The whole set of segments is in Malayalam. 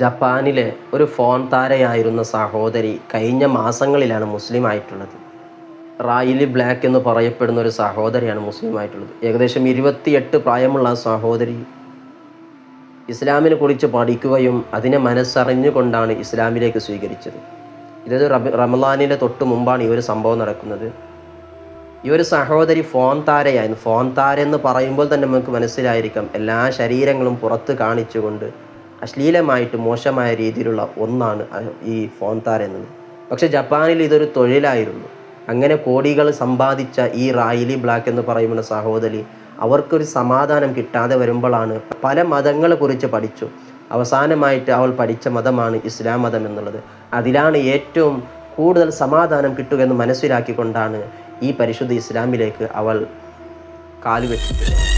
ജപ്പാനിലെ ഒരു ഫോൺ താരയായിരുന്ന സഹോദരി കഴിഞ്ഞ മാസങ്ങളിലാണ് മുസ്ലിം ആയിട്ടുള്ളത് റായിലി ബ്ലാക്ക് എന്ന് പറയപ്പെടുന്ന ഒരു സഹോദരിയാണ് മുസ്ലിം ആയിട്ടുള്ളത് ഏകദേശം ഇരുപത്തിയെട്ട് പ്രായമുള്ള സഹോദരി ഇസ്ലാമിനെ കുറിച്ച് പഠിക്കുകയും അതിനെ മനസ്സറിഞ്ഞുകൊണ്ടാണ് ഇസ്ലാമിലേക്ക് സ്വീകരിച്ചത്. ഇതൊരു റമലാനിലെ തൊട്ട് മുമ്പാണ് ഈ ഒരു സംഭവം നടക്കുന്നത്. ഈ ഒരു സഹോദരി ഫോൺ താരയായിരുന്നു. ഫോൺ താര എന്ന് പറയുമ്പോൾ തന്നെ നമുക്ക് മനസ്സിലായിരിക്കാം. എല്ലാ ശരീരങ്ങളും പുറത്ത് കാണിച്ചുകൊണ്ട് അശ്ലീലമായിട്ട് മോശമായ രീതിയിലുള്ള ഒന്നാണ് ഈ ഫോൺ താര എന്നത്. പക്ഷേ ജപ്പാനിൽ ഇതൊരു തൊഴിലായിരുന്നു. അങ്ങനെ കോടികൾ സമ്പാദിച്ച ഈ റായിലി ബ്ലാക്ക് എന്ന് പറയുന്ന സഹോദരി അവർക്കൊരു സമാധാനം കിട്ടാതെ വരുമ്പോഴാണ് പല മതങ്ങളെക്കുറിച്ച് പഠിച്ചു. അവസാനമായിട്ട് അവൾ പഠിച്ച മതമാണ് ഇസ്ലാം മതം എന്നുള്ളത്. അതിലാണ് ഏറ്റവും കൂടുതൽ സമാധാനം കിട്ടുക എന്ന് മനസ്സിലാക്കിക്കൊണ്ടാണ് ഈ പരിശുദ്ധ ഇസ്ലാമിലേക്ക് അവൾ കാലുവെച്ചത്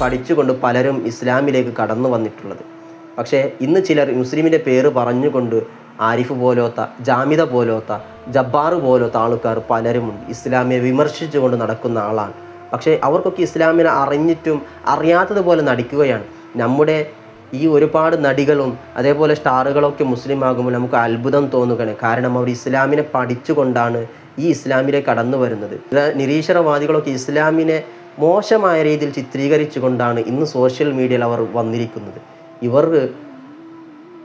പഠിച്ചുകൊണ്ട് പലരും ഇസ്ലാമിലേക്ക് കടന്നു വന്നിട്ടുള്ളത്. പക്ഷേ ഇന്ന് ചിലർ മുസ്ലിമിന്റെ പേര് പറഞ്ഞുകൊണ്ട് ആരിഫ് പോലോത്ത ജാമിദ പോലോത്ത ജബ്ബാർ പോലോത്ത ആൾക്കാർ പലരുമുണ്ട്. ഇസ്ലാമിയെ വിമർശിച്ചുകൊണ്ട് നടക്കുന്ന ആളാണ്. പക്ഷേ അവർക്കൊക്കെ ഇസ്ലാമിനെ അറിഞ്ഞിട്ടും അറിയാത്തതുപോലെ നടിക്കുകയാണ്. നമ്മുടെ ഈ ഒരുപാട് നടികളും അതേപോലെ സ്റ്റാറുകളൊക്കെ മുസ്ലിം ആകുമ്പോൾ നമുക്ക് അത്ഭുതം തോന്നുകയാണ്. കാരണം അവർ ഇസ്ലാമിനെ പഠിച്ചുകൊണ്ടാണ് ഈ ഇസ്ലാമിലേക്ക് കടന്നു വരുന്നത്. നിരീശ്വരവാദികളൊക്കെ ഇസ്ലാമിനെ മോശമായ രീതിയിൽ ചിത്രീകരിച്ചുകൊണ്ടാണ് ഇന്ന് സോഷ്യൽ മീഡിയയിൽ അവർ വന്നിരിക്കുന്നത്. ഇവർ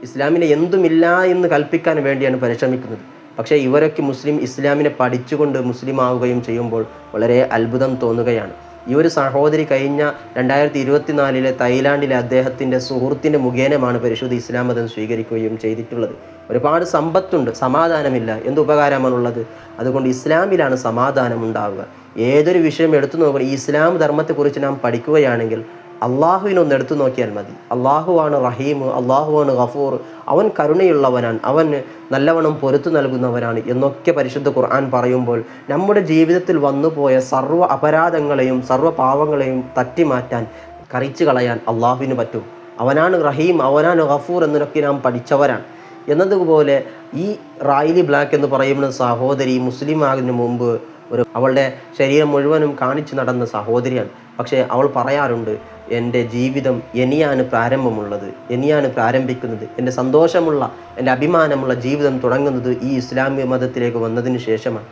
ഇസ്ലാമിനെ എന്തുമില്ല എന്ന് കൽപ്പിക്കാൻ വേണ്ടിയാണ് പരിശ്രമിക്കുന്നത്. പക്ഷേ ഇവരൊക്കെ മുസ്ലിം ഇസ്ലാമിനെ പഠിച്ചുകൊണ്ട് മുസ്ലിം ആവുകയും ചെയ്യുമ്പോൾ വളരെ അത്ഭുതം തോന്നുകയാണ്. ഈ ഒരു സഹോദരി കഴിഞ്ഞ രണ്ടായിരത്തി ഇരുപത്തിനാലിലെ തൈലാൻഡിലെ അദ്ദേഹത്തിന്റെ സുഹൃത്തിന്റെ മുഖേനമാണ് പരിശുദ്ധ ഇസ്ലാം മതം സ്വീകരിക്കുകയും ചെയ്തിട്ടുള്ളത്. ഒരുപാട് സമ്പത്തുണ്ട് സമാധാനമില്ല. എന്ത് ഉപകാരമാണുള്ളത്? അതുകൊണ്ട് ഇസ്ലാമിലാണ് സമാധാനം ഉണ്ടാവുക. ഏതൊരു വിഷയം എടുത്തു നോക്കണം ഈ ഇസ്ലാം ധർമ്മത്തെക്കുറിച്ച് നാം പഠിക്കുകയാണെങ്കിൽ അള്ളാഹുവിനൊന്ന് എടുത്തു നോക്കിയാൽ മതി. അള്ളാഹുവാണ് റഹീം അള്ളാഹുവാണ് ഗഫൂർ. അവൻ കരുണയുള്ളവനാണ് അവൻ നല്ലവണ്ണം പൊരുത്തു നൽകുന്നവനാണ് എന്നൊക്കെ പരിശുദ്ധ ഖുർആൻ പറയുമ്പോൾ നമ്മുടെ ജീവിതത്തിൽ വന്നുപോയ സർവ അപരാധങ്ങളെയും സർവ പാവങ്ങളെയും തട്ടിമാറ്റാൻ കറിച്ചു കളയാൻ അള്ളാഹുവിന് പറ്റും. അവനാണ് റഹീം അവനാണ് ഗഫൂർ എന്നൊക്കെ നാം പഠിച്ചവരാണ്. എന്നതുപോലെ ഈ റായിലി ബ്ലാക്ക് എന്ന് പറയുന്ന സഹോദരി മുസ്ലിം ആകുന്നതിന് മുമ്പ് ഒരു അവളുടെ ശരീരം മുഴുവനും കാണിച്ചു നടന്ന സഹോദരിയാണ്. പക്ഷേ അവൾ പറയാറുണ്ട് എന്റെ ജീവിതം എനിയാണ് പ്രാരംഭമുള്ളത് എനിയാണ് പ്രാരംഭിക്കുന്നത്. എന്റെ സന്തോഷമുള്ള എന്റെ അഭിമാനമുള്ള ജീവിതം തുടങ്ങുന്നത് ഈ ഇസ്ലാമിക മതത്തിലേക്ക് വന്നതിന് ശേഷമാണ്.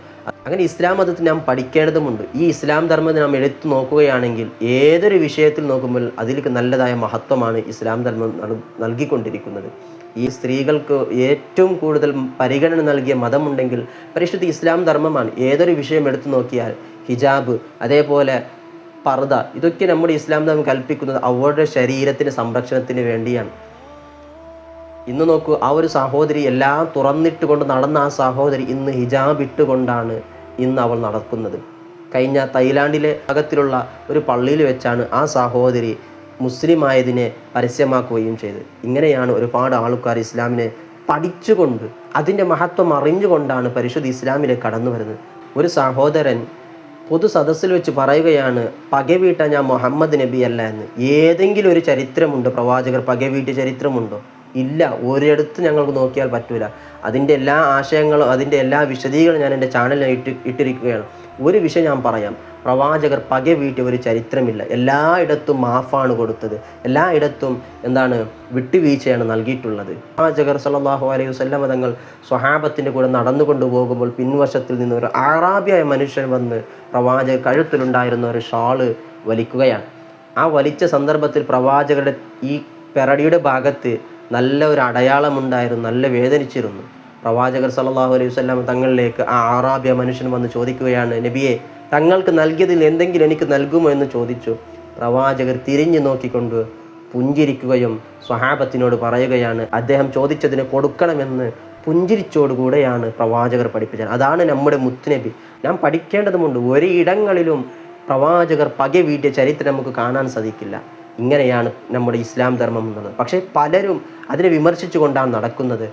അങ്ങനെ ഇസ്ലാം മതത്തിൽ നാം പഠിക്കേണ്ടതുമുണ്ട്. ഈ ഇസ്ലാം ധർമ്മത്തെ നാം എടുത്തു നോക്കുകയാണെങ്കിൽ ഏതൊരു വിഷയത്തിൽ നോക്കുമ്പോൾ അതിലേക്ക് നല്ലതായ മഹത്വമാണ് ഇസ്ലാം ധർമ്മം നൽകിക്കൊണ്ടിരിക്കുന്നത്. ഈ സ്ത്രീകൾക്ക് ഏറ്റവും കൂടുതൽ പരിഗണന നൽകിയ മതമുണ്ടെങ്കിൽ പരിശുദ്ധ ഇസ്ലാം ധർമ്മമാണ്. ഏതൊരു വിഷയം എടുത്തു നോക്കിയാൽ ഹിജാബ് അതേപോലെ പർദ ഇതൊക്കെ നമ്മുടെ ഇസ്ലാം ധർമ്മം കൽപ്പിക്കുന്നത് അവരുടെ ശരീരത്തിന് സംരക്ഷണത്തിന് വേണ്ടിയാണ്. ഇന്ന് നോക്കൂ ആ ഒരു സഹോദരി എല്ലാം തുറന്നിട്ട് കൊണ്ട് നടന്ന ആ സഹോദരി ഇന്ന് ഹിജാബ് ഇട്ടുകൊണ്ടാണ് ഇന്ന് അവൾ നടക്കുന്നത്. കഴിഞ്ഞ തൈലാൻഡിലെ അകത്തിലുള്ള ഒരു പള്ളിയിൽ വെച്ചാണ് ആ സഹോദരി മുസ്ലിം ആയതിനെ പരസ്യമാക്കുകയും ചെയ്ത്. ഇങ്ങനെയാണ് ഒരുപാട് ആൾക്കാർ ഇസ്ലാമിനെ പഠിച്ചുകൊണ്ട് അതിന്റെ മഹത്വം അറിഞ്ഞുകൊണ്ടാണ് പരിശുദ്ധ ഇസ്ലാമിലേക്ക് കടന്നു വരുന്നത്. ഒരു സഹോദരൻ പൊതു സദസ്സിൽ വെച്ച് പറയുകയാണ് പകവീട്ട ഞാൻ മുഹമ്മദ് നബി അല്ല എന്ന്. ഏതെങ്കിലും ഒരു ചരിത്രമുണ്ട് പ്രവാചകർ പകവീട്ട് ചരിത്രമുണ്ടോ? ഇല്ല. ഒരിടത്ത് ഞങ്ങൾക്ക് നോക്കിയാൽ പറ്റൂല. അതിന്റെ എല്ലാ ആശയങ്ങളും അതിന്റെ എല്ലാ വിശദീകരണം ഞാൻ എന്റെ ചാനലിൽ ഇട്ട് ഇട്ടിരിക്കുകയാണ്. ഒരു വിഷയം ഞാൻ പറയാം. പ്രവാചകർ പക വീട്ടിയ ഒരു ചരിത്രമില്ല. എല്ലായിടത്തും മാഫാണ് കൊടുത്തത്. എല്ലായിടത്തും എന്താണ് വിട്ടുവീഴ്ചയാണ് നൽകിയിട്ടുള്ളത്. പ്രവാചകർ സല്ലല്ലാഹു അലൈഹി വസല്ലമ തങ്ങൾ സ്വഹാബത്തിന്റെ കൂടെ നടന്നുകൊണ്ട് പോകുമ്പോൾ പിൻവശത്തിൽ നിന്ന് ഒരു ആറാബിയായ മനുഷ്യൻ വന്ന് പ്രവാചക കഴുത്തിലുണ്ടായിരുന്ന ഒരു ഷാൾ വലിക്കുകയാണ്. ആ വലിച്ച സന്ദർഭത്തിൽ പ്രവാചകരുടെ ഈ പെരടിയുടെ ഭാഗത്ത് നല്ല ഒരു അടയാളമുണ്ടായിരുന്നു നല്ല വേദനിച്ചിരുന്നു. പ്രവാചകർ സല്ലല്ലാഹു അലൈഹി വസല്ലം തങ്ങളിലേക്ക് ആ ആറാബ്യ മനുഷ്യൻ വന്ന് ചോദിക്കുകയാണ് നബിയെ തങ്ങൾക്ക് നൽകിയതിൽ എന്തെങ്കിലും എനിക്ക് നൽകുമോ? എന്ന് ചോദിച്ചു. പ്രവാചകർ തിരിഞ്ഞു നോക്കിക്കൊണ്ട് പുഞ്ചിരിക്കുകയും സ്വഹാബത്തിനോട് പറയുകയാണ് അദ്ദേഹം ചോദിച്ചതിന് കൊടുക്കണമെന്ന് പുഞ്ചിരിച്ചോടുകൂടെയാണ് പ്രവാചകർ പഠിപ്പിച്ചത്. അതാണ് നമ്മുടെ മുത്തുനബി. നാം പഠിക്കേണ്ടതുമുണ്ട്. ഒരിടങ്ങളിലും പ്രവാചകർ പകവീട്ടിയ ചരിത്രം നമുക്ക് കാണാൻ സാധിക്കില്ല. ഇങ്ങനെയാണ് നമ്മുടെ ഇസ്ലാം ധർമ്മം എന്നുള്ളത്. പക്ഷേ പലരും അതിനെ വിമർശിച്ചുകൊണ്ടാണ് നടക്കുന്നത്.